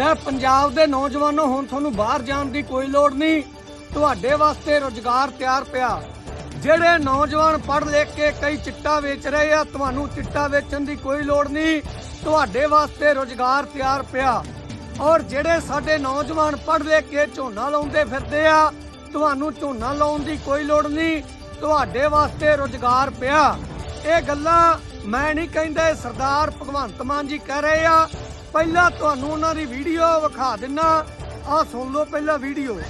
ਲੈ, ਪੰਜਾਬ ਦੇ ਨੌਜਵਾਨੋ, ਹੁਣ ਤੁਹਾਨੂੰ ਬਾਹਰ ਜਾਣ ਦੀ ਕੋਈ ਲੋੜ ਨਹੀਂ। ਤੁਹਾਡੇ ਵਾਸਤੇ ਰੋਜ਼ਗਾਰ ਤਿਆਰ ਪਿਆ। ਜਿਹੜੇ ਨੌਜਵਾਨ ਪੜ੍ਹ ਲਿਖ ਕੇ ਕਈ ਚਿੱਟਾ ਵੇਚ ਰਹੇ ਆ, ਤੁਹਾਨੂੰ ਚਿੱਟਾ ਵੇਚਣ ਦੀ ਕੋਈ ਲੋੜ ਨਹੀਂ। ਤੁਹਾਡੇ ਵਾਸਤੇ ਰੋਜ਼ਗਾਰ ਤਿਆਰ ਪਿਆ। ਔਰ ਜਿਹੜੇ ਸਾਡੇ ਨੌਜਵਾਨ ਪੜ੍ਹ ਲਿਖ ਕੇ ਝੋਨਾ ਲਾਉਂਦੇ ਫਿਰਦੇ ਆ, ਤੁਹਾਨੂੰ ਝੋਨਾ ਲਾਉਣ ਦੀ ਕੋਈ ਲੋੜ ਨਹੀਂ। ਤੁਹਾਡੇ ਵਾਸਤੇ ਰੋਜ਼ਗਾਰ ਪਿਆ। ਇਹ ਗੱਲਾਂ ਮੈਂ ਨਹੀਂ ਕਹਿੰਦਾ ਸਰਦਾਰ ਭਗਵੰਤ ਮਾਨ ਜੀ ਕਹਿ ਰਹੇ ਆ। ਪਹਿਲਾਂ ਤੁਹਾਨੂੰ ਉਹਨਾਂ ਦੀ ਵੀਡੀਓ ਵਿਖਾ ਦਿੰਨਾ। ਆਹ ਸੁਣ ਲਓ ਪਹਿਲਾਂ ਵੀਡੀਓ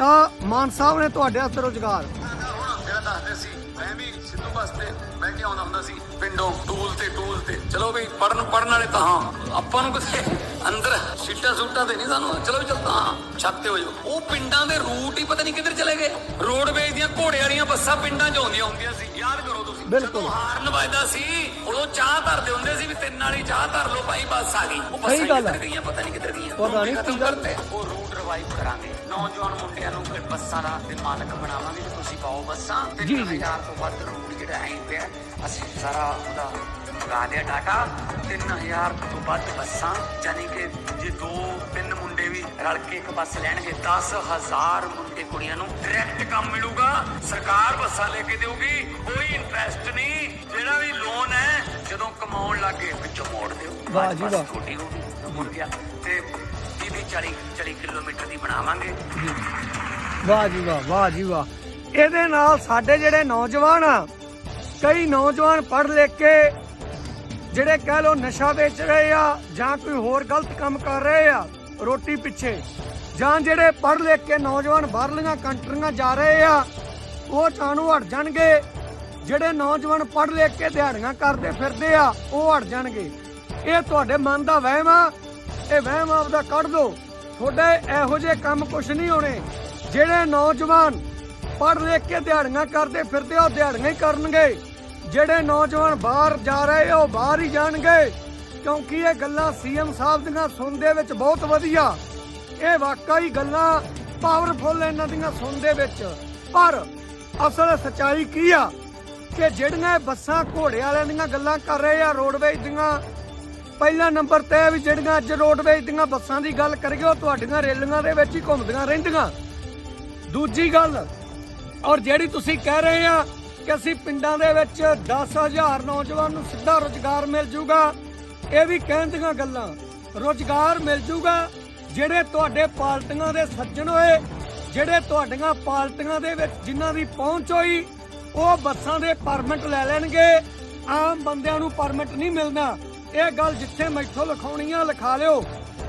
ਆ ਮਾਨ ਸਾਹਿਬ ਨੇ ਤੁਹਾਡੇ ਵਾਸਤੇ ਰੋਜ਼ਗਾਰ। ਜਿਹੜਾ ਦੱਸਦੇ ਸੀ, ਮੈਂ ਵੀ ਸਿੱਧੂ ਵਾਸਤੇ ਬਹਿ ਕੇ ਆਉਂਦਾ ਹੁੰਦਾ ਸੀ, ਪਿੰਡੋਂ ਟੂਲ ਤੇ ਟੂਲ ਤੇ। ਚਲੋ ਵੀ ਪੜਨ ਪੜਨ ਵਾਲੇ ਤਾਂ ਹਾਂ, ਆਪਾਂ ਨੂੰ ਕਿਤੇ ਅੰਦਰ ਸੀਟਾਂ ਸੂਟਾਂ ਤੇ ਨਹੀਂ ਸਾਨੂੰ ਚਲੋ ਚੱਲਦਾ ਹਾਂ ਛੱਤ ਤੇ ਹੋ ਜਾਓ ਉਹ ਪਿੰਡਾਂ ਦੇ ਰੂਟ ਹੀ ਪਤਾ ਨਹੀਂ ਕਿੱਧਰ ਚਲੇ ਗਏ ਰੋਡਵੇਜ ਦੀਆਂ ਘੋੜੇ ਵਾਲੀਆਂ ਬੱਸਾਂ ਪਿੰਡਾਂ 'ਚ ਆਉਂਦੀਆਂ ਹੁੰਦੀਆਂ ਸੀ ਯਾਦ ਕਰੋ ਤੁਸੀਂ ਬਿਲਕੁਲ। ਹਾਰਨ ਵੱਜਦਾ ਸੀ ਉਦੋਂ ਚਾਹ ਧਰਦੇ ਹੁੰਦੇ ਸੀ ਵੀ ਤਿੰਨ ਵਾਲੀ ਚਾਹ ਧਰ ਲਓ ਭਾਈ ਬੱਸ ਆ ਗਈ ਉਹ ਬੱਸਾਂ ਕਿੱਧਰ ਹੈ। ਗਈਆਂ ਪਤਾ ਨਹੀਂ ਕਿੱਧਰ ਗਈਆਂ ਪਤਾ ਨਹੀਂ ਕੀ ਗੱਲ। ਉਹ ਰੂਟ ਰਿਵਾਈਵ ਕਰਾਂਗੇ ਨੌਜਵਾਨ ਮੁੰਡਿਆਂ ਨੂੰ ਫਿਰ ਬੱਸਾਂ ਦਾ ਤੇ ਮਾਲਕ ਬਣਾਵਾਂਗੇ ਤੁਸੀਂ ਪਾਓ ਬੱਸਾਂ ਤੇ ਜੀ, ਜੀ। 3000 ਤੋਂ ਵੱਧ ਰੂਟ ਜਿਹੜਾ ਐਂ ਪਿਆ ਅਸੀਂ ਸਾਰਾ ਉਹਦਾ ਲਿਆ ਡਾਟਾ 3000 ਤੋਂ ਵੱਧ ਬੱਸਾਂ ਯਾਨੀ ਕਿ ਜੇ ਦੋ ਤਿੰਨ ਮੁੰਡੇ ਵੀ ਰਲ ਕੇ ਇੱਕ ਬੱਸ ਲੈਣਗੇ 10000 ਮੁੰਡੇ ਕੁੜੀਆਂ ਨੂੰ ਡਾਇਰੈਕਟ ਕੰਮ ਮਿਲੂਗਾ। ਸਰਕਾਰ ਬੱਸਾਂ ਲੈ ਕੇ ਦੇਊਗੀ ਕੋਈ ਇੰਟਰਸਟ ਨਹੀਂ। ਜਿਹੜਾ ਵੀ ਲੋਨ ਹੈ ਜਦੋਂ ਕਮਾਉਣ ਲੱਗੇ ਵਿੱਚੋਂ ਮੋੜ ਦਿਓ। ਵਾਹ ਜੀ ਵਾਹ। ਛੋਟੀ ਹੋ ਗਈ ਮੁੜ ਗਿਆ। ਤੇ 30 40 40 ਕਿਲੋਮੀਟਰ ਦੀ ਬਣਾਵਾਂਗੇ। ਵਾਹ ਜੀ ਵਾਹ ਵਾਹ ਜੀ ਵਾਹ। ਇਹਦੇ ਨਾਲ ਸਾਡੇ ਜਿਹੜੇ ਨੌਜਵਾਨ ਆ ਕਈ ਨੌਜਵਾਨ ਪੜ੍ਹ ਲਿਖ ਕੇ ਜਿਹੜੇ ਕਹਿ ਲੋ ਨਸ਼ਾ ਵੇਚ ਰਹੇ ਆ ਜਾਂ ਕੋਈ ਹੋਰ ਗਲਤ ਕੰਮ ਕਰ ਰਹੇ ਆ, ਰੋਟੀ ਪਿੱਛੇ, ਜਾਂ ਜਿਹੜੇ ਪੜ੍ਹ ਲਿਖ ਕੇ ਨੌਜਵਾਨ ਬਾਹਰਲੀਆਂ ਕੰਟਰੀਆਂ ਜਾ ਰਹੇ ਆ, ਉਹ ਚਾਣੂ ਹਟ ਜਾਣਗੇ। ਜਿਹੜੇ ਨੌਜਵਾਨ ਪੜ੍ਹ ਲਿਖ ਕੇ ਦਿਹਾੜੀਆਂ ਕਰਦੇ ਫਿਰਦੇ ਆ, ਉਹ ਹਟ ਜਾਣਗੇ। ਇਹ ਤੁਹਾਡੇ ਮਨ ਦਾ ਵਹਿਮ ਆ, ਇਹ ਵਹਿਮ ਆਪਦਾ ਕੱਢ ਦਿਓ ਤੁਹਾਡੇ ਇਹੋ ਜਿਹੇ ਕੰਮ ਕੁਛ ਨਹੀਂ ਹੋਣੇ। ਜਿਹੜੇ ਨੌਜਵਾਨ ਪੜ੍ਹ ਲਿਖ ਕੇ ਦਿਹਾੜੀਆਂ ਕਰਦੇ ਫਿਰਦੇ ਆ, ਉਹ ਦਿਹਾੜੀਆਂ ਹੀ ਕਰਨਗੇ। ਜਿਹੜੇ ਨੌਜਵਾਨ ਬਾਹਰ ਜਾ ਰਹੇ ਉਹ ਬਾਹਰ ਹੀ ਜਾਣਗੇ। ਕਿਉਂਕਿ ਇਹ ਗੱਲਾਂ ਸੀਐਮ ਸਾਹਿਬ ਦੀਆਂ ਸੁਣਦੇ ਵਿੱਚ ਬਹੁਤ ਵਧੀਆ। ਇਹ ਵਾਕਈ ਗੱਲਾਂ ਪਾਵਰਫੁੱਲ ਇਹਨਾਂ ਦੀਆਂ ਸੁਣਦੇ ਵਿੱਚ। ਪਰ ਅਸਲ ਸਚਾਈ ਕੀ ਆ? ਕਿ ਜਿਹੜੀਆਂ ਬੱਸਾਂ ਘੋੜੇ ਵਾਲਿਆਂ ਦੀਆਂ ਗੱਲਾਂ ਕਰ ਰਹੇ ਆ ਰੋਡਵੇਜ ਦੀਆਂ, ਪਹਿਲਾ ਨੰਬਰ ਤੇ ਵੀ ਜਿਹੜੀਆਂ ਅੱਜ ਰੋਡਵੇਜ ਦੀਆਂ ਬੱਸਾਂ ਦੀ ਗੱਲ ਕਰੀਏ, ਉਹ ਤੁਹਾਡੀਆਂ ਰੇਲੀਆਂ ਦੇ ਵਿੱਚ ਹੀ ਘੁੰਮਦੀਆਂ ਰਹਿੰਦੀਆਂ। ਦੂਜੀ ਗੱਲ, ਔਰ ਜਿਹੜੀ ਤੁਸੀਂ ਕਹਿ ਰਹੇ ਆ ਕਿ ਅਸੀਂ ਪਿੰਡਾਂ ਦੇ ਵਿੱਚ 10000 ਨੌਜਵਾਨ ਨੂੰ ਸਿੱਧਾ ਰੋਜ਼ਗਾਰ ਮਿਲ ਜੂਗਾ। ਇਹ ਵੀ ਕਹਿਣ ਦੀਆਂ ਗੱਲਾਂ। ਰੋਜ਼ਗਾਰ ਮਿਲ ਜੂਗਾ, ਜਿਹੜੇ ਤੁਹਾਡੇ ਪਾਰਟੀਆਂ ਦੇ ਸੱਜਣ ਹੋਏ, ਜਿਹੜੇ ਤੁਹਾਡੀਆਂ ਪਾਰਟੀਆਂ ਦੇ ਵਿੱਚ ਜਿਨ੍ਹਾਂ ਦੀ ਪਹੁੰਚ ਹੋਈ, ਉਹ ਬੱਸਾਂ ਦੇ ਪਰਮਿਟ ਲੈ ਲੈਣਗੇ। ਆਮ ਬੰਦਿਆਂ ਨੂੰ ਪਰਮਿਟ ਨਹੀਂ ਮਿਲਣਾ। ਇਹ ਗੱਲ ਜਿੱਥੇ ਮੈਥੋਂ ਲਿਖਾਉਣੀ ਆ ਲਿਖਾ ਲਿਓ।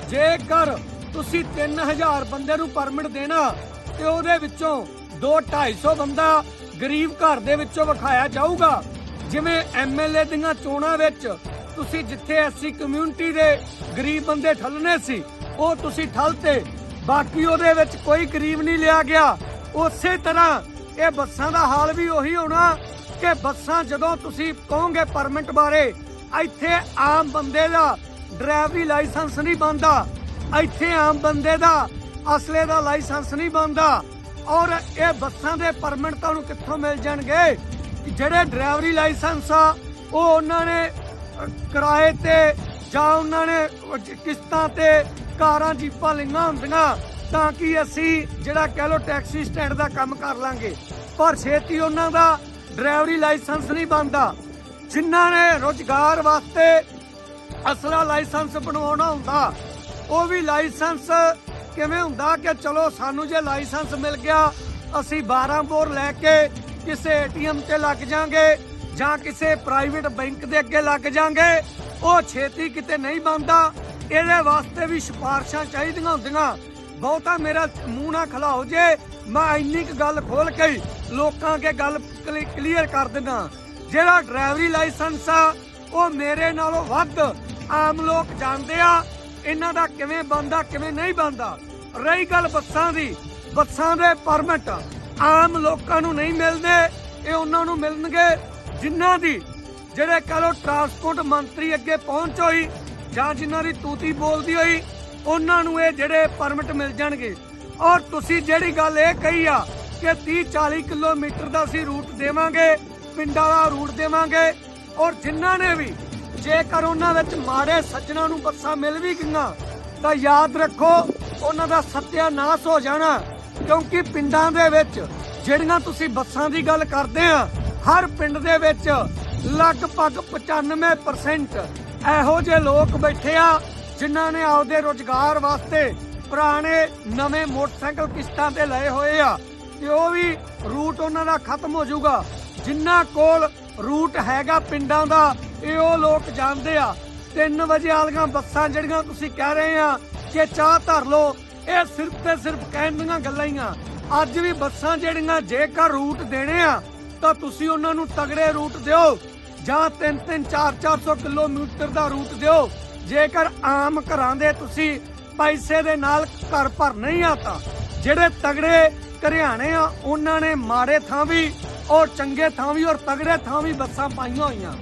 ਜੇਕਰ ਤੁਸੀਂ 3000 ਬੰਦੇ ਨੂੰ ਪਰਮਿਟ ਦੇਣਾ, ਤੇ ਉਹਦੇ ਵਿੱਚੋਂ 2 250 ਬੰਦਾ ਗਰੀਬ ਘਰ ਦੇ ਵਿੱਚੋਂ ਵਿਖਾਇਆ ਜਾਊਗਾ। ਜਿਵੇਂ ਐਮਐਲਏ ਦੀਆਂ ਚੋਣਾਂ ਵਿੱਚ ਤੁਸੀਂ ਜਿੱਥੇ ਐਸਸੀ ਕਮਿਊਨਿਟੀ ਦੇ ਗਰੀਬ ਬੰਦੇ ਠੱਲਣੇ ਸੀ, ਉਹ ਤੁਸੀਂ ਠੱਲਤੇ ਬਾਕੀ ਉਹਦੇ ਵਿੱਚ ਕੋਈ ਗਰੀਬ ਨਹੀਂ ਲਿਆ ਗਿਆ। ਉਸੇ ਤਰ੍ਹਾਂ ਇਹ ਬੱਸਾਂ ਦਾ ਹਾਲ ਵੀ ਉਹੀ ਹੋਣਾ ਕਿ ਬੱਸਾਂ ਜਦੋਂ ਤੁਸੀਂ ਕਹੋਗੇ ਪਰਮਿਟ ਬਾਰੇ, ਇੱਥੇ ਆਮ ਬੰਦੇ ਦਾ ਡਰਾਈਵਰੀ ਲਾਇਸੈਂਸ ਨਹੀਂ ਬਣਦਾ। ਇੱਥੇ ਆਮ ਬੰਦੇ ਦਾ ਅਸਲੇ ਦਾ ਲਾਇਸੈਂਸ ਨਹੀਂ ਬਣਦਾ। ਔਰ ਇਹ ਬੱਸਾਂ ਦੇ ਪਰਮਿਟ ਤੁਹਾਨੂੰ ਕਿੱਥੋਂ ਮਿਲ ਜਾਣਗੇ? ਕਿ ਜਿਹੜੇ ਡਰਾਈਵਰੀ ਲਾਇਸੈਂਸ ਆ, ਉਹ ਉਹਨਾਂ ਨੇ ਕਿਰਾਏ ਤੇ ਜਾਂ ਉਹਨਾਂ ਨੇ ਕਿਸ਼ਤਾਂ ਤੇ ਕਾਰਾਂ, ਜੀਪਾਂ ਲਈਆਂ ਹੁੰਦੀਆਂ ਤਾਂ ਕਿ ਅਸੀਂ ਜਿਹੜਾ ਕਹਿ ਲੋ ਟੈਕਸੀ ਸਟੈਂਡ ਦਾ ਕੰਮ ਕਰ ਲਾਂਗੇ। ਪਰ ਛੇਤੀ ਉਹਨਾਂ ਦਾ ਡਰਾਈਵਰੀ ਲਾਇਸੈਂਸ ਨਹੀਂ ਬਣਦਾ। ਜਿਨ੍ਹਾਂ ਨੇ ਰੋਜ਼ਗਾਰ ਵਾਸਤੇ ਅਸਲਾ ਲਾਇਸੈਂਸ ਬਣਵਾਉਣਾ ਹੁੰਦਾ, ਉਹ ਵੀ ਲਾਇਸੈਂਸ ਕਿਵੇਂ ਹੁੰਦਾ ਕਿ ਚਲੋ ਸਾਨੂੰ ਜੇ ਲਾਇਸੈਂਸ ਮਿਲ ਗਿਆ, ਅਸੀਂ 12 ਬੋਰ ਲੈ ਕੇ ਕਿਸੇ ਏਟੀਐਮ ਤੇ ਲੱਗ ਜਾਾਂਗੇ ਜਾਂ ਕਿਸੇ ਪ੍ਰਾਈਵੇਟ ਬੈਂਕ ਦੇ ਅੱਗੇ ਲੱਗ ਜਾਾਂਗੇ, ਉਹ ਛੇਤੀ ਕਿਤੇ ਨਹੀਂ ਬਣਦਾ। ਇਹਦੇ ਵਾਸਤੇ ਵੀ ਸਿਫਾਰਸ਼ਾਂ ਚਾਹੀਦੀਆਂ ਹੁੰਦੀਆਂ। ਬਹੁਤਾ ਮੇਰਾ ਮੂੰਹ ਨਾ ਖਲਾਓ ਜੇ, ਮੈਂ ਇੰਨੀ ਕੁ ਗੱਲ ਖੋਲ ਕੇ ਲੋਕਾਂ ਅੱਗੇ ਗੱਲ ਕਲੀਅਰ ਕਰ ਦਿੰਦਾ। ਜਿਹੜਾ ਡਰਾਈਵਰੀ ਲਾਇਸੈਂਸ ਆ, ਉਹ ਮੇਰੇ ਨਾਲੋਂ ਵੱਧ ਆਮ ਲੋਕ ਜਾਣਦੇ ਆ। ਇਹਨਾਂ ਦਾ ਕਿਵੇਂ ਬੰਦਾ ਕਿਵੇਂ ਨਹੀਂ ਬੰਦਾ ਰਹੀ ਗੱਲ ਬੱਸਾਂ ਦੀ। ਬੱਸਾਂ ਦੇ ਪਰਮਿਟ ਆਮ ਲੋਕਾਂ ਨੂੰ ਨਹੀਂ ਮਿਲਦੇ, ਇਹ ਉਹਨਾਂ ਨੂੰ ਮਿਲਣਗੇ ਜਿਨ੍ਹਾਂ ਦੀ, ਜਿਹੜੇ ਕਹ ਟਰਾਂਸਪੋਰਟ ਮੰਤਰੀ ਅੱਗੇ ਪਹੁੰਚ ਹੋਈ ਜਾਂ ਜਿਨ੍ਹਾਂ ਦੀ ਤੂਤੀ ਬੋਲਦੀ ਹੋਈ, ਉਹਨਾਂ ਨੂੰ ਇਹ ਜਿਹੜੇ ਪਰਮਿਟ ਮਿਲ ਜਾਣਗੇ। ਔਰ ਤੁਸੀਂ ਜਿਹੜੀ ਗੱਲ ਇਹ ਕਹੀ ਆ ਕਿ 30 40 ਕਿਲੋਮੀਟਰ ਦਾ ਅਸੀਂ ਰੂਟ ਦੇਵਾਂਗੇ, ਪਿੰਡਾਂ ਦਾ ਰੂਟ ਦੇਵਾਂਗੇ, ਔਰ ਜਿਨ੍ਹਾਂ ਨੇ ਵੀ ਜੇਕਰ ਉਹਨਾਂ ਵਿੱਚ ਮਾੜੇ ਸੱਜਣਾ ਨੂੰ ਬੱਸਾਂ ਮਿਲ ਵੀ ਗਈਆਂ, ਤਾਂ ਯਾਦ ਰੱਖੋ, ਉਹਨਾਂ ਦਾ ਸੱਤਿਆਨਾਸ਼ ਹੋ ਜਾਣਾ। ਕਿਉਂਕਿ ਪਿੰਡਾਂ ਦੇ ਵਿੱਚ ਜਿਹੜੀਆਂ ਤੁਸੀਂ ਬੱਸਾਂ ਦੀ ਗੱਲ ਕਰਦੇ ਆ, ਹਰ ਪਿੰਡ ਦੇ ਵਿੱਚ ਲਗਭਗ 95% ਇਹੋ ਜਿਹੇ ਲੋਕ ਬੈਠੇ ਆ, ਜਿਨ੍ਹਾਂ ਨੇ ਆਪਦੇ ਰੋਜ਼ਗਾਰ ਵਾਸਤੇ ਪੁਰਾਣੇ ਨਵੇਂ ਮੋਟਰਸਾਈਕਲ ਕਿਸ਼ਤਾਂ ਤੇ ਲਏ ਹੋਏ ਆ। ਤੇ ਉਹ ਵੀ ਰੂਟ ਉਹਨਾਂ ਦਾ ਖਤਮ ਹੋ ਜਾਊਗਾ। ਜਿਨ੍ਹਾਂ ਕੋਲ ਰੂਟ ਹੈਗਾ ਪਿੰਡਾਂ ਦਾ ਇਹ ਉਹ ਲੋਕ ਜਾਣਦੇ ਆ। 3 ਵਜੇ ਵਾਲੀਆਂ ਬੱਸਾਂ ਜਿਹੜੀਆਂ ਤੁਸੀਂ ਕਹਿ ਰਹੇ ਆ ਕਿ ਚਾਹ ਧਰ ਲਓ, ਇਹ ਸਿਰਫ ਤੇ ਸਿਰਫ ਕਹਿਣ ਦੀਆਂ ਗੱਲਾਂ ਹੀ ਆ। ਅੱਜ ਵੀ ਬੱਸਾਂ ਜਿਹੜੀਆਂ ਜੇਕਰ ਰੂਟ ਦੇਣੇ ਆ, ਤਾਂ ਤੁਸੀਂ ਉਹਨਾਂ ਨੂੰ ਤਗੜੇ ਰੂਟ ਦਿਓ। ਜਾਂ 3-3 4-400 ਕਿਲੋਮੀਟਰ ਦਾ ਰੂਟ ਦਿਓ। ਜੇਕਰ ਆਮ ਘਰਾਂ ਦੇ ਤੁਸੀਂ ਪੈਸੇ ਦੇ ਨਾਲ ਘਰ ਭਰ ਨਹੀਂ ਆਤਾ ਜਿਹੜੇ ਤਗੜੇ ਘਰਿਆਣੇ ਆ, ਉਹਨਾਂ ਨੇ ਮਾੜੇ ਥਾਂ ਵੀ ਔਰ ਚੰਗੇ ਥਾਂ ਵੀ ਔਰ ਤਗੜੇ ਥਾਂ ਵੀ ਬੱਸਾਂ ਪਾਈਆਂ ਹੋਈਆਂ।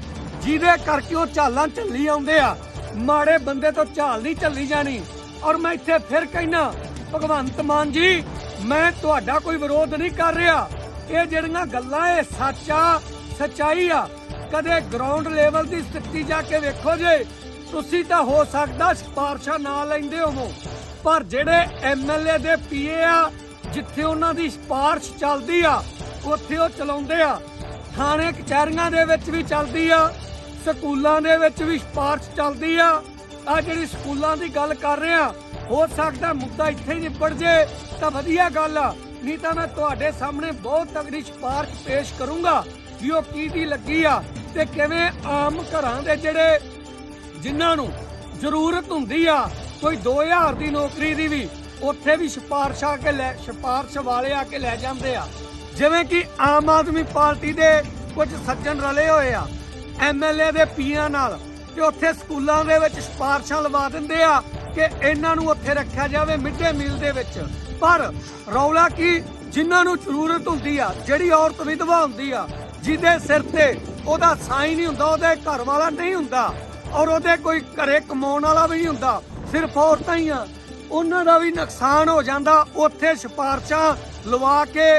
ਜਿਹਦੇ ਕਰਕੇ ਉਹ ਝਾਲਾਂ ਝੱਲੀ ਆਉਂਦੇ ਆ। ਮਾੜੇ ਬੰਦੇ ਤੋਂ ਝਾਲ ਨਹੀਂ ਝੱਲੀ ਜਾਣੀ। ਔਰ ਮੈਂ ਇੱਥੇ ਫਿਰ ਕਹਿਣਾ ਭਗਵੰਤ ਮਾਨ ਜੀ, ਮੈਂ ਤੁਹਾਡਾ ਕੋਈ ਵਿਰੋਧ ਨਹੀਂ ਕਰ ਰਿਹਾ। ਇਹ ਜਿਹੜੀਆਂ ਗੱਲਾਂ ਇਹ ਸੱਚਾ, ਸਚਾਈ ਆ, ਕਦੇ ਗਰਾਊਂਡ ਲੈਵਲ ਦੀ ਸਥਿਤੀ ਜਾ ਕੇ ਵੇਖੋ ਜੇ, ਤੁਸੀਂ ਤਾਂ ਹੋ ਸਕਦਾ ਸਿਫਾਰਸ਼ਾਂ ਨਾ ਲੈਂਦੇ ਹੋਵੋ। ਪਰ ਜਿਹੜੇ ਐਮਐਲਏ ਦੇ ਪੀਏ ਆ, ਜਿੱਥੇ ਉਹਨਾਂ ਦੀ ਸਿਫਾਰਸ਼ ਚੱਲਦੀ ਆ, ਉੱਥੇ ਉਹ ਚਲਾਉਂਦੇ ਆ। ਥਾਣੇ, ਕਚਹਿਰੀਆਂ ਦੇ ਵਿੱਚ ਵੀ ਚੱਲਦੀ ਆ। ਸਕੂਲਾਂ ਦੇ ਵਿੱਚ ਵੀ ਸਿਫਾਰਸ਼ ਚੱਲਦੀ ਆ। ਆ ਜਿਹੜੀ ਸਕੂਲਾਂ ਦੀ ਗੱਲ ਕਰ ਰਹੇ ਆ, ਹੋ ਸਕਦਾ ਮੁੱਦਾ ਇੱਥੇ ਹੀ ਨਿਬੜ ਜੇ, ਤਾਂ ਵਧੀਆ ਗੱਲ ਆ। ਨਹੀਂ ਤਾਂ ਮੈਂ ਤੁਹਾਡੇ ਸਾਹਮਣੇ ਬਹੁਤ ਤਗੜੀ ਸਿਫਾਰਸ਼ ਪੇਸ਼ ਕਰੂੰਗਾ ਕਿ ਉਹ ਕੀ ਦੀ ਲੱਗੀ ਆ ਤੇ ਕਿਵੇਂ ਆਮ ਘਰਾਂ ਦੇ ਜਿਹੜੇ ਜਿਨ੍ਹਾਂ ਨੂੰ ਜ਼ਰੂਰਤ ਹੁੰਦੀ ਆ, ਕੋਈ 2000 ਦੀ ਨੌਕਰੀ ਦੀ ਵੀ, ਉੱਥੇ ਵੀ ਸਿਫਾਰਸ਼ ਆ ਕੇ ਲੈ, ਸਿਫਾਰਸ਼ ਵਾਲੇ ਆ ਕੇ ਲੈ ਜਾਂਦੇ ਆ। ਜਿਵੇਂ ਕਿ ਆਮ ਆਦਮੀ ਪਾਰਟੀ ਦੇ ਕੁਝ ਸੱਜਣ ਰਲੇ ਹੋਏ ਆ। ਐਮਐਲਏ ਦੇ ਪੀਆਂ ਨਾਲ ਤੇ ਉੱਥੇ ਸਕੂਲਾਂ ਦੇ ਵਿੱਚ ਸਿਫਾਰਸ਼ਾਂ ਲਵਾ ਦਿੰਦੇ ਆ ਕਿ ਇਹਨਾਂ ਨੂੰ ਉੱਥੇ ਰੱਖਿਆ ਜਾਵੇ ਮਿੱਡੇ ਮੀਲ ਦੇ ਵਿੱਚ। ਪਰ ਰੌਲਾ ਕੀ? ਜਿਨ੍ਹਾਂ ਨੂੰ ਜ਼ਰੂਰਤ ਹੁੰਦੀ ਆ, ਜਿਹੜੀ ਔਰਤ ਵਿਧਵਾ ਹੁੰਦੀ ਆ, ਜਿਹਦੇ ਸਿਰ ਤੇ ਉਹਦਾ ਸਾਈ ਨਹੀਂ ਹੁੰਦਾ, ਉਹਦੇ ਘਰ ਵਾਲਾ ਨਹੀਂ ਹੁੰਦਾ ਔਰ ਉਹਦੇ ਕੋਈ ਘਰੇ ਕਮਾਉਣ ਵਾਲਾ ਵੀ ਨਹੀਂ ਹੁੰਦਾ, ਸਿਰਫ ਔਰਤਾਂ ਹੀ ਆ। ਉਹਨਾਂ ਦਾ ਵੀ ਨੁਕਸਾਨ ਹੋ ਜਾਂਦਾ, ਉੱਥੇ ਸਿਫਾਰਸ਼ਾਂ ਲਵਾ ਕੇ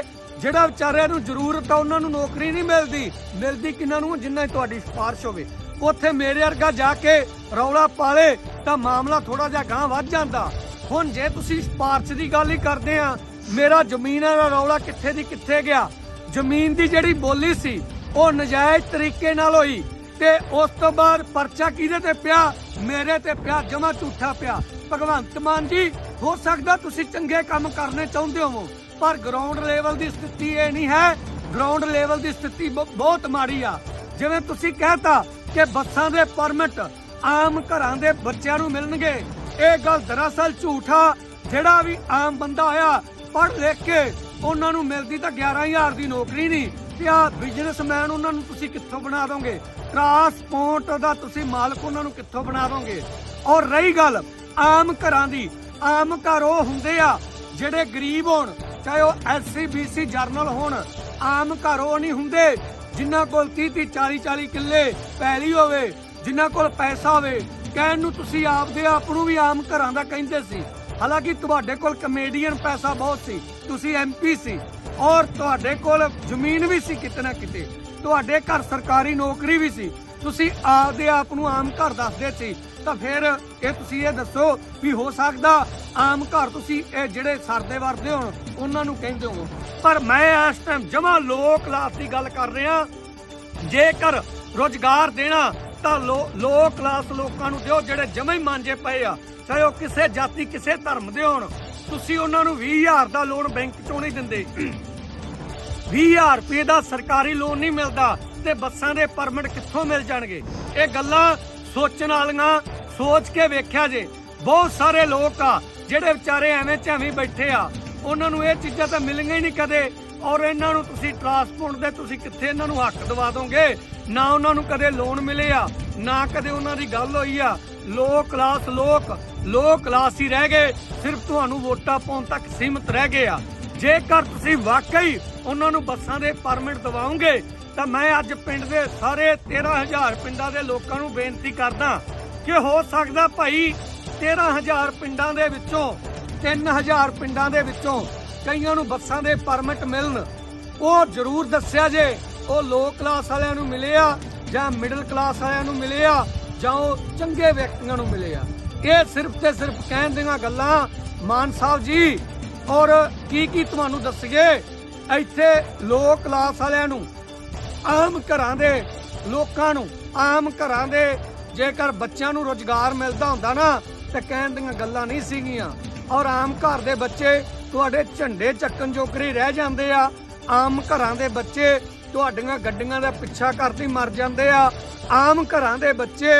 ਜਿਹੜਾ ਵਿਚਾਰਿਆਂ ਨੂੰ ਜ਼ਰੂਰਤ ਆ, ਉਹਨਾਂ ਨੂੰ ਨੌਕਰੀ ਨਹੀਂ ਮਿਲਦੀ। ਮਿਲਦੀ ਕਿੰਨਾਂ ਨੂੰ? ਜਿੰਨਾ ਤੁਹਾਡੀ ਸਿਫਾਰਸ਼ ਹੋਵੇ। ਉੱਥੇ ਮੇਰੇ ਵਰਗਾ ਜਾ ਕੇ ਰੌਲਾ ਪਾਲੇ ਤਾਂ ਮਾਮਲਾ ਥੋੜਾ ਜਿਹਾ ਗਾਂ ਵੱਧ ਜਾਂਦਾ। ਹੁਣ ਜੇ ਤੁਸੀਂ ਸਿਫਾਰਸ਼ ਦੀ ਗੱਲ ਹੀ ਕਰਦੇ ਆ, ਮੇਰਾ ਜ਼ਮੀਨਾਂ ਦਾ ਰੌਲਾ ਕਿੱਥੇ ਦੀ ਕਿੱਥੇ ਗਿਆ? ਜ਼ਮੀਨ ਦੀ ਜਿਹੜੀ ਬੋਲੀ ਸੀ, ਉਹ ਨਜਾਇਜ਼ ਤਰੀਕੇ ਨਾਲ ਹੋਈ ਤੇ ਉਸ ਤੋਂ ਬਾਅਦ ਪਰਚਾ ਕਿਹਦੇ ਤੇ ਪਿਆ? ਮੇਰੇ ਤੇ ਪਿਆ, ਜਮਾ ਝੂਠਾ ਪਿਆ। ਭਗਵੰਤ ਮਾਨ ਜੀ, ਹੋ ਸਕਦਾ ਤੁਸੀਂ ਚੰਗੇ ਕੰਮ ਕਰਨੇ ਚਾਹੁੰਦੇ ਹੋਵੋ। ਪਰ ਗਰਾਊਂਡ ਲੈਵਲ ਦੀ ਸਥਿਤੀ ਇਹ ਨਹੀਂ ਹੈ। ਗਰਾਊਂਡ ਲੈਵਲ ਦੀ ਸਥਿਤੀ ਬਹੁਤ ਮਾੜੀ ਆ। ਜਿਵੇਂ ਤੁਸੀਂ ਕਹਿਤਾ ਕਿ ਬੱਸਾਂ ਦੇ ਪਰਮਿਟ ਆਮ ਘਰਾਂ ਦੇ ਬੱਚਿਆਂ ਨੂੰ ਮਿਲਣਗੇ। ਇਹ ਗੱਲ ਦਰਅਸਲ ਝੂਠਾ, ਜਿਹੜਾ ਵੀ ਆਮ ਬੰਦਾ ਆਇਆ ਪੜ੍ਹ ਲਿਖ ਕੇ ਉਹਨਾਂ ਨੂੰ ਮਿਲਦੀ ਤਾਂ 11000 ਦੀ ਨੌਕਰੀ ਨਹੀਂ। ਤੇ ਆ ਬਿਜ਼ਨਸਮੈਨ ਉਹਨਾਂ ਨੂੰ ਤੁਸੀਂ ਕਿੱਥੋਂ ਬਣਾ ਦੋਗੇ? ਟਰਾਂਸਪੋਰਟ ਦਾ ਤੁਸੀਂ ਮਾਲਕ ਉਹਨਾਂ ਨੂੰ ਕਿੱਥੋਂ ਬਣਾ ਦੋਗੇ? ਔਰ ਰਹੀ ਗੱਲ, ਆਮ ਘਰਾਂ ਦੀ, ਆਮ ਘਰ ਉਹ ਹੁੰਦੇ ਆ ਜਿਹੜੇ ਗਰੀਬ ਹੋਣ ਚਾਹੇ ਉਹ ਐਸਸੀ ਬੀਸੀ ਜਰਨਲ ਹੋਣ, ਆਮ ਘਰ ਉਹ ਨਹੀਂ ਹੁੰਦੇ ਜਿਨ੍ਹਾਂ ਕੋਲ 30 30 40 40 ਕਿੱਲੇ ਪੈਲੀ ਹੋਵੇ, ਜਿਨ੍ਹਾਂ ਕੋਲ ਪੈਸਾ ਹੋਵੇ। ਕਹਿਣ ਨੂੰ ਤੁਸੀਂ ਆਪਦੇ ਆਪ ਨੂੰ ਵੀ ਆਮ ਘਰਾਂ ਦਾ ਕਹਿੰਦੇ ਸੀ। ਹਾਲਾਂਕਿ ਤੁਹਾਡੇ ਕੋਲ ਕਮੇਡੀਅਨ ਪੈਸਾ ਬਹੁਤ ਸੀ, ਤੁਸੀਂ ਐਮਪੀ ਸੀ। ਔਰ ਤੁਹਾਡੇ ਕੋਲ ਜ਼ਮੀਨ ਵੀ ਸੀ ਕਿਤੇ ਨਾ ਕਿਤੇ। ਤੁਹਾਡੇ ਘਰ ਸਰਕਾਰੀ ਨੌਕਰੀ ਵੀ ਸੀ। ਤੁਸੀਂ ਆਪਦੇ ਆਪ ਨੂੰ ਆਮ ਘਰ ਦੱਸਦੇ ਸੀ। ਤਾਂ ਫਿਰ ਇਹ ਤੁਸੀਂ ਇਹ ਦੱਸੋ ਵੀ ਹੋ ਸਕਦਾ ਆਮ ਘਰ ਤੁਸੀਂ ਇਹ ਜਿਹੜੇ ਸਰਦੇ ਵਰਦੇ ਹੋਣ, ਉਹਨਾਂ ਨੂੰ ਕਹਿੰਦੇ ਹੋ ਪਰ ਮੈਂ ਇਸ ਟਾਈਮ ਜਮਾ ਲੋ ਕਲਾਸ ਦੀ ਗੱਲ ਕਰ ਰਿਹਾ। ਜੇਕਰ ਰੋਜ਼ਗਾਰ ਦੇਣਾ, ਤਾਂ ਲੋ ਕਲਾਸ ਲੋਕਾਂ ਨੂੰ ਦਿਓ ਜਿਹੜੇ ਜਮਾ ਹੀ ਮਾਂਜੇ ਪਏ ਆ। ਚਾਹੇ ਉਹ ਕਿਸੇ ਜਾਤੀ, ਕਿਸੇ ਧਰਮ ਦੇ ਹੋਣ। ਤੁਸੀਂ ਉਹਨਾਂ ਨੂੰ 20000 ਦਾ ਲੋਨ ਬੈਂਕ ਚੋਂ ਨਹੀਂ ਦਿੰਦੇ। 20000 ਰੁਪਏ ਦਾ ਸਰਕਾਰੀ ਲੋਨ ਨਹੀਂ ਮਿਲਦਾ ਤੇ ਬੱਸਾਂ ਦੇ ਪਰਮਿਟ ਕਿੱਥੋਂ ਮਿਲ ਜਾਣਗੇ? ਇਹ ਗੱਲਾਂ ਸੋਚਣ ਵਾਲੀਆਂ ਸੋਚ ਕੇ ਵੇਖਿਆ ਜੇ, ਬਹੁਤ ਸਾਰੇ ਲੋਕ ਆ ਜਿਹੜੇ ਵਿਚਾਰੇ ਐਵੇਂ ਝਾਵੇਂ ਬੈਠੇ ਆ, ਉਹਨਾਂ ਨੂੰ ਇਹ ਚੀਜ਼ਾਂ ਤਾਂ ਮਿਲਣਗੀਆਂ ਹੀ ਨਹੀਂ ਕਦੇ, ਔਰ ਇਹਨਾਂ ਨੂੰ ਤੁਸੀਂ ਟਰਾਂਸਪੋਰਟ ਦੇ ਤੁਸੀਂ ਕਿੱਥੇ ਇਹਨਾਂ ਨੂੰ ਹੱਕ ਦਵਾ ਦੋਗੇ? ਨਾ ਉਹਨਾਂ ਨੂੰ ਕਦੇ ਲੋਨ ਮਿਲੇ ਆ, ਨਾ ਕਦੇ ਉਹਨਾਂ ਦੀ ਗੱਲ ਹੋਈ ਆ। ਲੋ ਕਲਾਸ ਲੋਕ ਲੋ ਕਲਾਸ ਹੀ ਰਹਿ ਗਏ, ਸਿਰਫ ਤੁਹਾਨੂੰ ਵੋਟਾਂ ਪਾਉਣ ਤੱਕ ਸੀਮਤ ਰਹਿ ਗਏ ਆ। ਜੇਕਰ ਤੁਸੀਂ ਵਾਕਈ ਉਹਨਾਂ ਨੂੰ ਬੱਸਾਂ ਦੇ ਪਰਮਿਟ ਦਿਵਾਓਗੇ, ਤਾਂ ਮੈਂ ਅੱਜ ਪਿੰਡ ਦੇ ਸਾਰੇ 13000 ਪਿੰਡਾਂ ਦੇ ਲੋਕਾਂ ਨੂੰ ਬੇਨਤੀ ਕਰਦਾ ਕਿ ਹੋ ਸਕਦਾ ਭਾਈ 13000 ਪਿੰਡਾਂ ਦੇ ਵਿੱਚੋਂ 3000 ਪਿੰਡਾਂ ਦੇ ਵਿੱਚੋਂ ਕਈਆਂ ਨੂੰ ਬੱਸਾਂ ਦੇ ਪਰਮਿਟ ਮਿਲਣ। ਉਹ ਜ਼ਰੂਰ ਦੱਸਿਆ ਜੇ ਉਹ ਲੋ ਕਲਾਸ ਵਾਲਿਆਂ ਨੂੰ ਮਿਲੇ ਆ ਜਾਂ ਮਿਡਲ ਕਲਾਸ ਵਾਲਿਆਂ ਨੂੰ ਮਿਲੇ ਆ ਜਾਂ ਉਹ ਚੰਗੇ ਵਿਅਕਤੀਆਂ ਨੂੰ ਮਿਲੇ ਆ। ਇਹ ਸਿਰਫ ਤੇ ਸਿਰਫ ਕਹਿਣ ਦੀਆਂ ਗੱਲਾਂ ਮਾਨ ਸਾਹਿਬ ਜੀ। ਔਰ ਕੀ ਕੀ ਤੁਹਾਨੂੰ ਦੱਸੀਏ, ਇੱਥੇ ਲੋਕ ਕਲਾਸ ਵਾਲਿਆਂ ਨੂੰ, ਆਮ ਘਰਾਂ ਦੇ ਲੋਕਾਂ ਨੂੰ, ਆਮ ਘਰਾਂ ਦੇ ਜੇਕਰ ਬੱਚਿਆਂ ਨੂੰ ਰੋਜ਼ਗਾਰ ਮਿਲਦਾ ਹੁੰਦਾ ਨਾ, ਤੇ ਕਹਿਣ ਦੀਆਂ ਗੱਲਾਂ ਨਹੀਂ ਸੀਗੀਆਂ। ਔਰ ਆਮ ਘਰ ਦੇ ਬੱਚੇ ਤੁਹਾਡੇ ਝੰਡੇ ਚੱਕਣ ਜੋਗਰੇ ਰਹਿ ਜਾਂਦੇ ਆ। ਆਮ ਘਰਾਂ ਦੇ ਬੱਚੇ ਤੁਹਾਡੀਆਂ ਗੱਡੀਆਂ ਦਾ ਪਿੱਛਾ ਕਰਦੇ ਮਰ ਜਾਂਦੇ ਆ। ਆਮ ਘਰਾਂ ਦੇ ਬੱਚੇ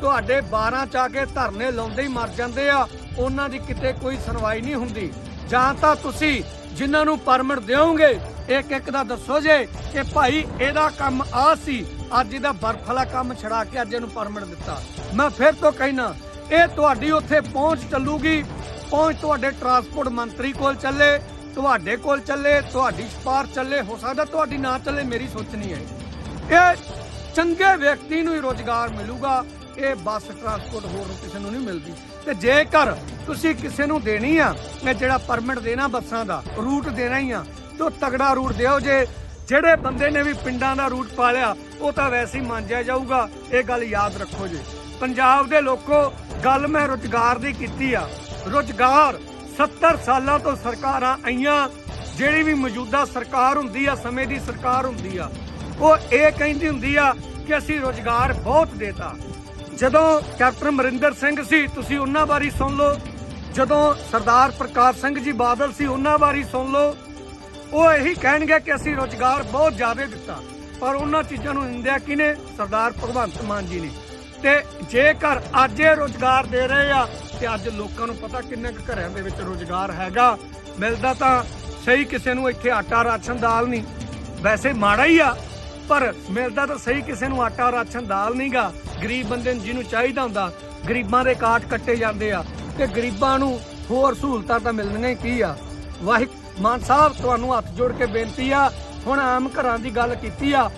ਤੁਹਾਡੇ 12 ਚ ਆ ਕੇ ਧਰਨੇ ਲਾਉਂਦੇ ਹੀ ਮਰ ਜਾਂਦੇ ਆ। ਉਹਨਾਂ ਦੀ ਕਿਤੇ ਕੋਈ ਸੁਣਵਾਈ ਨਹੀਂ ਹੁੰਦੀ। ਜਾਂ ਤਾਂ ਤੁਸੀਂ ਜਿਨ੍ਹਾਂ ਨੂੰ ਪਰਮਿਟ ਦਿਓਗੇ ਇੱਕ ਇੱਕ ਦਾ ਦੱਸੋ ਜੇ ਕਿ ਭਾਈ ਇਹਦਾ ਕੰਮ ਆ ਸੀ। ਅੱਜ ਇਹਦਾ ਬਰਫ ਵਾਲਾ ਕੰਮ ਛੜਾ ਕੇ ਅੱਜ ਇਹਨੂੰ ਪਰਮਿਟ ਦਿੱਤਾ। ਮੈਂ ਫਿਰ ਤੋਂ ਕਹਿਣਾ, ਇਹ ਤੁਹਾਡੀ ਉੱਥੇ ਪਹੁੰਚ ਚੱਲੂਗੀ। ਪਹੁੰਚ ਤੁਹਾਡੇ ਟਰਾਂਸਪੋਰਟ ਮੰਤਰੀ ਕੋਲ ਚੱਲੇ, ਤੁਹਾਡੇ ਕੋਲ ਚੱਲੇ, ਤੁਹਾਡੀ ਸਿਫਾਰਿਸ਼ ਚੱਲੇ, ਹੋ ਸਕਦਾ ਤੁਹਾਡੀ ਨਾ ਚੱਲੇ, ਮੇਰੀ ਸੋਚਣੀ ਹੈ। ਇਹ ਚੰਗੇ ਵਿਅਕਤੀ ਨੂੰ ਹੀ ਰੋਜ਼ਗਾਰ ਮਿਲੂਗਾ। ਇਹ ਬੱਸ ਟਰਾਂਸਪੋਰਟ ਹੋਰ ਨੂੰ ਕਿਸੇ ਨੂੰ ਨਹੀਂ ਮਿਲਦੀ। ਤੇ ਜੇਕਰ ਤੁਸੀਂ ਕਿਸੇ ਨੂੰ ਦੇਣੀ ਆ, ਮੈਂ ਜਿਹੜਾ ਪਰਮਿਟ ਦੇਣਾ ਬੱਸਾਂ ਦਾ ਰੂਟ ਦੇਣਾ ਹੀ ਆ ਤੇ ਤਗੜਾ ਰੂਟ ਦਿਓ ਜੇ। ਜਿਹੜੇ ਬੰਦੇ ਨੇ ਵੀ ਪਿੰਡਾਂ ਦਾ ਰੂਟ ਪਾਲਿਆ, ਉਹ ਤਾਂ ਵੈਸੇ ਹੀ ਮੰਨਿਆ ਜਾਊਗਾ। ਇਹ ਗੱਲ ਯਾਦ ਰੱਖੋ ਜੀ। ਪੰਜਾਬ ਦੇ ਲੋਕੋ, ਗੱਲ ਮੈਂ ਰੁਜ਼ਗਾਰ ਦੀ ਕੀਤੀ ਆ। ਰੁਜ਼ਗਾਰ 70 ਸਾਲਾਂ ਤੋਂ ਸਰਕਾਰਾਂ ਆਈਆਂ। ਜਿਹੜੀ ਵੀ ਮੌਜੂਦਾ ਸਰਕਾਰ ਹੁੰਦੀ ਆ, ਸਮੇਂ ਦੀ ਸਰਕਾਰ ਹੁੰਦੀ ਆ, ਉਹ ਇਹ ਕਹਿੰਦੀ ਹੁੰਦੀ ਆ ਕਿ ਅਸੀਂ ਰੁਜ਼ਗਾਰ ਬਹੁਤ ਦੇਤਾ। ਜਦੋਂ ਕੈਪਟਨ ਅਮਰਿੰਦਰ ਸਿੰਘ ਸੀ, ਤੁਸੀਂ ਉਹਨਾਂ ਬਾਰੇ ਸੁਣ ਲਓ। ਜਦੋਂ ਸਰਦਾਰ ਪ੍ਰਕਾਸ਼ ਸਿੰਘ ਜੀ ਬਾਦਲ ਸੀ, ਉਹਨਾਂ ਬਾਰੇ ਸੁਣ ਲਓ। ਉਹ ਇਹੀ ਕਹਿਣਗੇ ਕਿ ਅਸੀਂ ਰੋਜ਼ਗਾਰ ਬਹੁਤ ਜ਼ਿਆਦਾ ਦਿੱਤਾ, ਪਰ ਉਹਨਾਂ ਚੀਜ਼ਾਂ ਨੂੰ ਨਿੰਦਿਆ ਕਿਨੇ ਸਰਦਾਰ ਭਗਵੰਤ ਮਾਨ ਜੀ ਨੇ। ਤੇ ਜੇਕਰ ਅੱਜ ਇਹ ਰੋਜ਼ਗਾਰ ਦੇ ਰਹੇ ਆ, ਤੇ ਅੱਜ ਲੋਕਾਂ ਨੂੰ ਪਤਾ ਕਿੰਨੇ ਕੁ ਘਰਾਂ ਦੇ ਵਿੱਚ ਰੋਜ਼ਗਾਰ ਹੈਗਾ, ਮਿਲਦਾ ਤਾਂ ਸਹੀ ਕਿਸੇ ਨੂੰ ਇੱਥੇ ਆਟਾ ਰਾਸ਼ਨ ਦਾਲ ਨਹੀਂ। ਵੈਸੇ ਮਾੜਾ ਹੀ ਆ, ਪਰ ਮਿਲਦਾ ਤਾਂ ਸਹੀ ਕਿਸੇ ਨੂੰ ਆਟਾ ਰਾਸ਼ਨ ਦਾਲ ਨਹੀਂਗਾ ਗਰੀਬ ਬੰਦੇ ਨੂੰ ਜਿਹਨੂੰ ਚਾਹੀਦਾ ਹੁੰਦਾ, ਗਰੀਬਾਂ ਦੇ ਕਾਟ ਕੱਟੇ ਜਾਂਦੇ ਆ। ਤੇ ਗਰੀਬਾਂ ਨੂੰ ਹੋਰ ਸਹੂਲਤਾਂ ਤਾਂ ਮਿਲਣੀਆਂ ਹੀ ਕੀ ਆ। ਵਾਹਿ ਮਾਨ ਸਾਹਿਬ, ਤੁਹਾਨੂੰ ਹੱਥ ਜੋੜ ਕੇ ਬੇਨਤੀ ਆ, ਹੁਣ ਆਮ ਘਰਾਂ ਦੀ ਗੱਲ ਕੀਤੀ ਆ